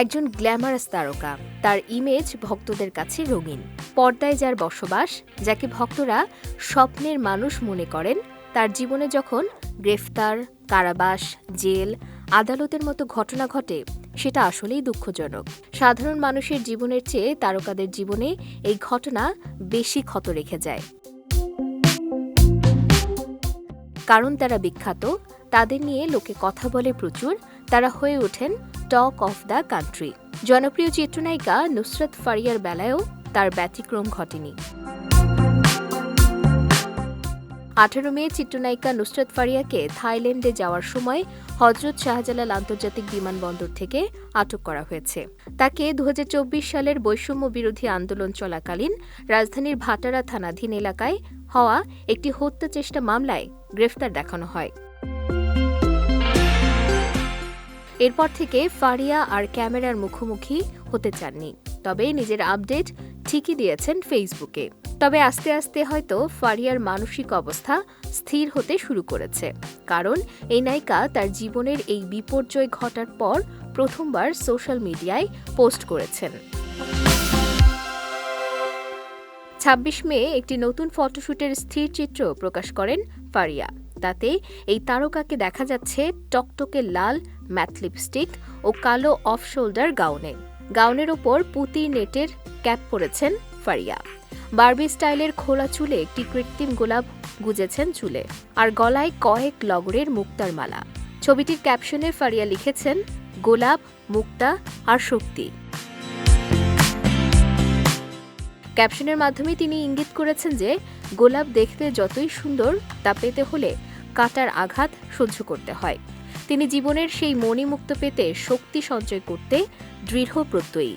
একজন গ্ল্যামারাস তারকা। তার ইমেজ ভক্তদের কাছে রঙিন। পর্দায় যার বসবাস, যাকে ভক্তরা স্বপ্নের মানুষ মনে করেন, তার জীবনে যখন গ্রেফতার, কারাবাস, জেল, আদালতের মতো ঘটনা ঘটে, সেটা আসলেই দুঃখজনক। সাধারণ মানুষের জীবনের চেয়ে তারকাদের জীবনে এই ঘটনা বেশি ক্ষত রেখে যায়। কারণ তারা বিখ্যাত, তাদের নিয়ে লোকে কথা বলে প্রচুর তারা হয়ে ওঠেন টক অফ দ্য কান্ট্রি। জনপ্রিয় চিত্রনায়িকা নুসরত ফারিয়ার বেলায়ও তার ব্যতিক্রম ঘটেনি। আঠারো মে চিত্রনায়িকা নুসরত ফারিয়াকে থাইল্যান্ডে যাওয়ার সময় হজরত শাহজালাল আন্তর্জাতিক বিমানবন্দর থেকে আটক করা হয়েছে। তাকে দু হাজার চব্বিশ সালের বৈষম্য বিরোধী আন্দোলন চলাকালীন রাজধানীর ভাটারা থানাধীন এলাকায় হওয়া একটি হত্যা চেষ্টা মামলায় গ্রেফতার দেখানো হয়। এরপর থেকে ফারিয়া আর ক্যামেরার মুখোমুখি হতে চাননি। তবে নিজের আপডেট ঠিকই দিয়েছেন ফেসবুকে। তবে আস্তে আস্তে হয়তো ফারিয়ার মানসিক অবস্থা স্থির হতে শুরু করেছে। কারণ এই নায়িকা তার জীবনের এই বিপর্যয় ঘটার পর প্রথমবার সোশ্যাল মিডিয়ায় পোস্ট করেছেন। ছাব্বিশ মে একটি নতুন ফটোশুটের স্থির চিত্র প্রকাশ করেন ফারিয়া। তাতে এই তারকাকে দেখা যাচ্ছে টকটকে লাল ম্যাথ লিপস্টিক ও কালো অফ শোল্ডার গাউনে। গাউনের ওপর পুতি নেটের ক্যাপ পরেছেন ফারিয়া। বার্বি স্টাইলের খোলা চুলে একটি কৃত্রিম গোলাপ গুজেছেন চুলে। আর গলায় কয়েক লগরের মুক্তার মালা। ছবিটির ক্যাপশনে ফারিয়া লিখেছেন, গোলাপ, মুক্তা আর শক্তি। ক্যাপশনের মাধ্যমে তিনি ইঙ্গিত করেছেন যে, গোলাপ দেখতে যতই সুন্দর তা পেতে হলে কাটার আঘাত সহ্য করতে হয়। তিনি জীবনের সেই মণিমুক্ত পেতে শক্তি সঞ্চয় করতে দৃঢ় প্রত্যয়ী।